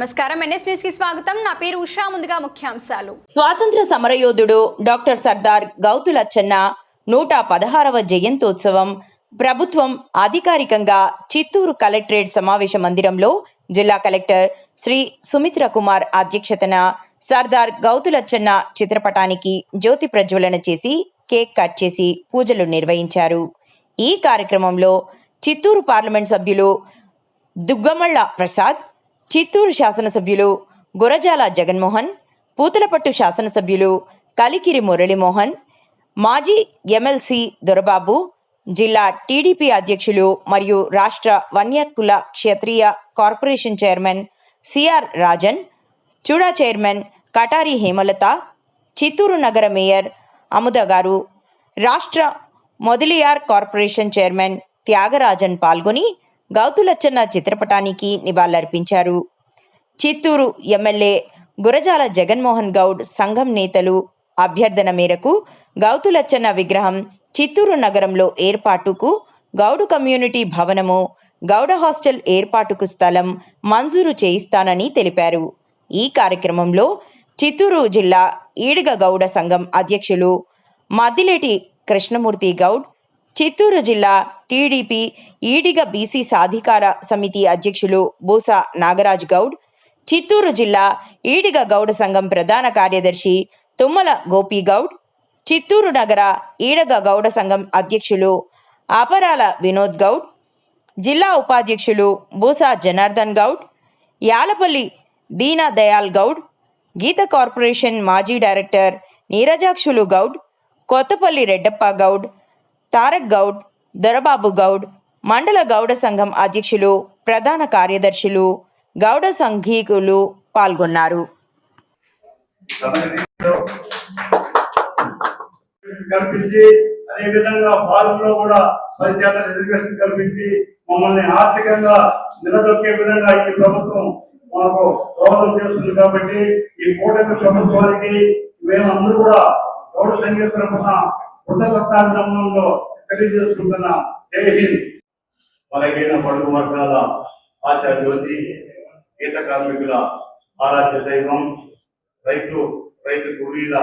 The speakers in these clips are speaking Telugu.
నమస్కారం. ఎన్ఎస్ న్యూస్కి స్వాగతం. నా పేరు ఉషా. ముందుగా ముఖ్యాంశాలు. స్వాతంత్ర సమరయోధుడు డాక్టర్ సర్దార్ గౌతులచ్చన్న నూట పదహారవ జయంతోత్సవం ప్రభుత్వం అధికారికంగా చిత్తూరు కలెక్టరేట్ సమావేశ మందిరంలో జిల్లా కలెక్టర్ శ్రీ సుమిత్ర కుమార్ అధ్యక్షతన సర్దార్ గౌతులచ్చన్న చిత్రపటానికి జ్యోతి ప్రజ్వలన చేసి కేక్ కట్ చేసి పూజలు నిర్వహించారు. ఈ కార్యక్రమంలో చిత్తూరు పార్లమెంట్ సభ్యులు దుగ్గమళ్ళ ప్రసాద్ చిత్తూరు శాసనసభ్యులు గురజాల జగన్మోహన్ పూతలపట్టు శాసనసభ్యులు కలికిరి మురళీమోహన్ మాజీ ఎమ్మెల్సీ దొరబాబు జిల్లా టీడీపీ అధ్యక్షులు మరియు రాష్ట్ర Vanyakula Kshatriya corporation chairman CR Rajan CUDA chairman Katari Hemalatha Chittoor నగర మేయర్ అముద గారు రాష్ట్ర మొదలియార్ కార్పొరేషన్ చైర్మన్ త్యాగరాజన్ పాల్గొని గౌతులచ్చన్న చిత్రపటానికి నివాళులర్పించారు. చిత్తూరు ఎమ్మెల్యే గురజాల జగన్మోహన్ గౌడ్ సంఘం నేతలు అభ్యర్థన మేరకు గౌతులచ్చన్న విగ్రహం చిత్తూరు నగరంలో ఏర్పాటుకు గౌడు కమ్యూనిటీ భవనము గౌడ హాస్టల్ ఏర్పాటుకు స్థలం మంజూరు చేయిస్తానని తెలిపారు. ఈ కార్యక్రమంలో చిత్తూరు జిల్లా ఈడిగ గౌడ సంఘం అధ్యక్షులు మద్దిలేటి కృష్ణమూర్తి గౌడ్ చిత్తూరు జిల్లా టీడీపీ ఈడిగ బీసీ సాధికార సమితి అధ్యక్షులు బూసా నాగరాజ్ గౌడ్ చిత్తూరు జిల్లా ఈడిగ గౌడ సంఘం ప్రధాన కార్యదర్శి తుమ్మల గోపి గౌడ్ చిత్తూరు నగర ఈడగ గౌడ సంఘం అధ్యక్షులు అపరాల వినోద్ గౌడ్ జిల్లా ఉపాధ్యక్షులు బూసా జనార్దన్ గౌడ్ యాలపల్లి దీనా దయాల్ గౌడ్ గీత కార్పొరేషన్ మాజీ డైరెక్టర్ నీరజాక్షులు గౌడ్ కొత్తపల్లి రెడ్డప్ప గౌడ్ తారక్ గౌడ్ దొరబాబు గౌడ్ మండల గౌడ సంఘం అధ్యక్షులు ప్రధాన కార్యదర్శులు గౌడ సంఘీకులు పాల్గొన్నారు. కల్పించి అదే విధంగా పాలనలో కూడా పది శాతం రిజర్వేషన్ కల్పించి మమ్మల్ని ఆర్థికంగా నిలదొక్కే విధంగా ఈ ప్రభుత్వం మాకు దోహదం చేస్తుంది కాబట్టి ఈ కూటమి ప్రభుత్వానికి మేమందరూ కూడా గౌడ సంగీత తరఫున కృతజ్ఞతాభినందనలో తెలియజేసుకుంటున్న జై హింద్. బలహీన పడుగు వర్గాల ఆశా జ్యోతి గీత కార్మికుల ఆరాధ్య దైవం రైతు రైతు కూలీల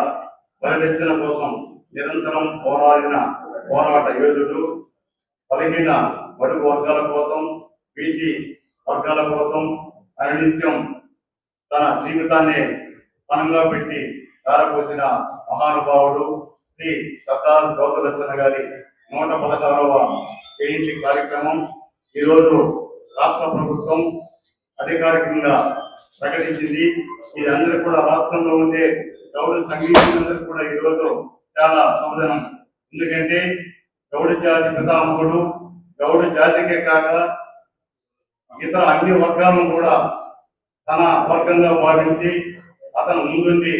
పరిరక్షణ కోసం నిరంతరం పోరాడిన పోరాట యోధుడు బలహీన బడుగు వర్గాల కోసం బీసీ వర్గాల కోసం అనునిత్యం తన జీవితాన్ని పనంగా పెట్టి ధారపోసిన మహానుభావుడు శ్రీ సర్దార్ గౌతలచ్చన్న గారి నూట పదహారవ జయంతి కార్యక్రమం ఈరోజు రాష్ట్ర ప్రభుత్వం అధికారికంగా ప్రకటించింది. మీరందరూ కూడా రాష్ట్రంలో ఉండే గౌడ సంగీతులందరూ కూడా ఈరోజు చాలా శుభదనం ఎందుకంటే గౌడ జాతి పితామహుడు గౌడ జాతికే కాక ఇతర అన్ని వర్గాలను కూడా తన వర్గంగా భావించి అతను ముందుండి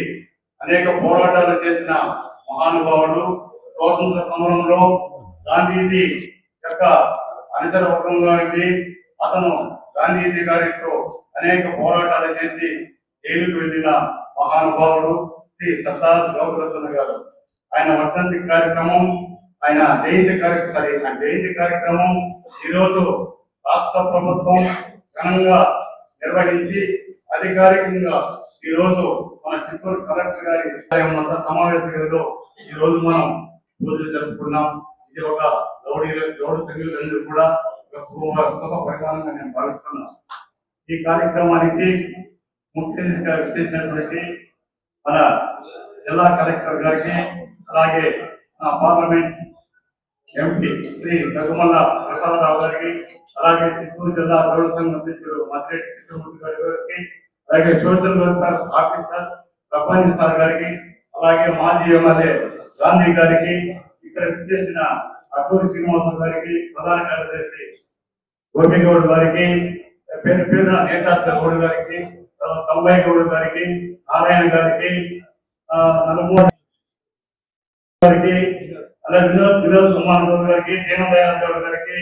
అనేక పోరాటాలు చేసిన మహానుభావుడు స్వాతంత్ర సమరంలో గాంధీజీ యొక్క అనితర వర్గంగా ఉండి అతను గాంధీజీ గారితో అనేక పోరాటాలు చేసి జైలుకు వెళ్ళిన మహానుభావుడు శ్రీ సర్దార్ లోకరత్న గారు. ఆయన వర్ధంతి కార్యక్రమం ఆయన జయంతి కార్యక్రమం ఆయన జయంతి కార్యక్రమం ఈరోజు రాష్ట్ర ప్రభుత్వం ఘనంగా నిర్వహించి అధికారికంగా ఈ రోజు మన చిత్తూరు కలెక్టర్ గారి కార్యాలయం వద్ద సమావేశ గదిలో ఈ రోజు మనం పూజలు జరుపుకున్నాం. ఇది ఒక గౌడీ గౌడ సంఘులందరూ కూడా ఒక శుభ శుభ నేను భావిస్తున్నాను. ఈ కార్యక్రమానికి ముఖ్య అతిథిగా విచ్చేసినటువంటి మన జిల్లా కలెక్టర్ గారికి అలాగే నా పార్లమెంట్ ఎంపీ శ్రీ దగ్గుమల్ల ప్రసాదరావు గారికి అలాగే చిత్తూరు జిల్లా గౌడ సంఘం అధ్యక్షుడు మద్రేటి చిత్రమూర్తి గారి గారికి అలాగే social welfare officer Rabbani sir గారికి అలాగే మాజీ ఎమ్మెల్యే గాంధీ గారికి ఇక్కడ చేసిన అటూరి శ్రీనివాసరావు గారికి ప్రధాన కార్యదర్శి గోపిగౌడ్ గారికి పేరు పేరున నేతాశ్వర గౌడ్ గారికి తర్వాత తొంభై గౌడ్ గారికి నారాయణ గారికి ఆ, గారికి అలాగే వినోద్ వినోద్ కుమార్ గౌడ్ గారికి దీనదయాల్ గౌడ్ గారికి